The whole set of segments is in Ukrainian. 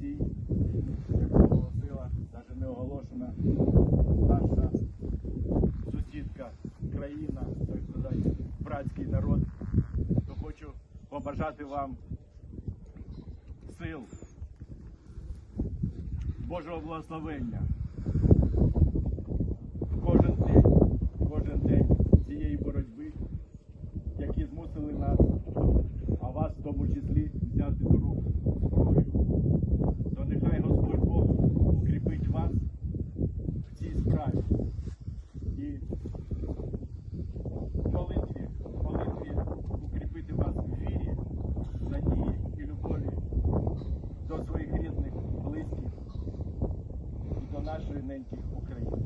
цій, як оголосила, навіть не оголошена наша сусідка, країна, так сказати, братський народ, то хочу побажати вам сил, Божого благословення. Нашої неньки України.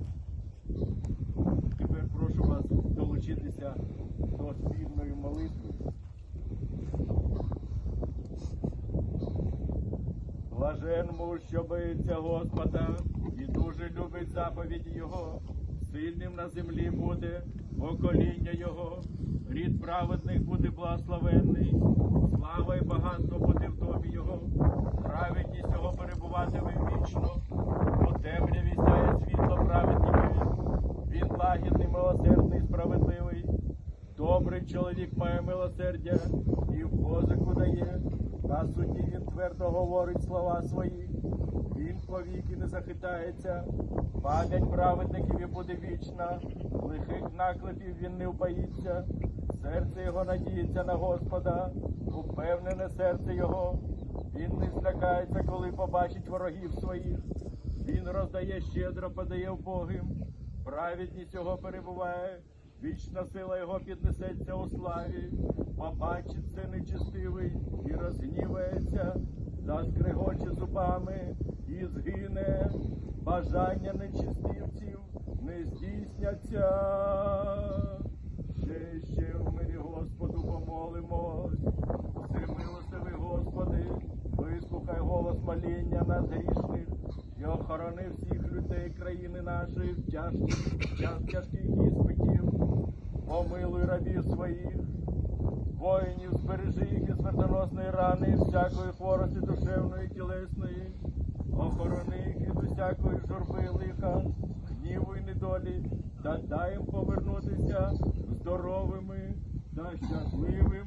Тепер прошу вас долучитися до спільної молитви. Блаженому, що боїться Господа, і дуже любить заповіді Його, сильним на землі буде покоління Його, рід праведних буде благословенний, чоловік має милосердя і в позику дає. На суді він твердо говорить слова свої. Він повіки не захитається. Пам'ять праведників і буде вічна. Лихих наклепів він не вбоїться. Серце його надіється на Господа. Упевнене серце його. Він не злякається, коли побачить ворогів своїх. Він роздає щедро, подає вбогим. Праведність його перебуває, вічна сила його піднесеться у славі, побачить це нечистивий і розгнівається, заскригоче зубами і згине, бажання нечистивців не здійсняться. Ще ще в мирі Господу помолимось, всемилостивий Господи, вислухай голос моління нас грішних і охорони всіх людей країни нашої в тяжких, тяжких. Помилуй рабів своїх, воїнів, збережи їх і смертоносної рани, і всякої хворості душевної тілесної. Охорони їх від усякої журби лиха, гніву і недолі, та дай їм повернутися здоровими та щасливими.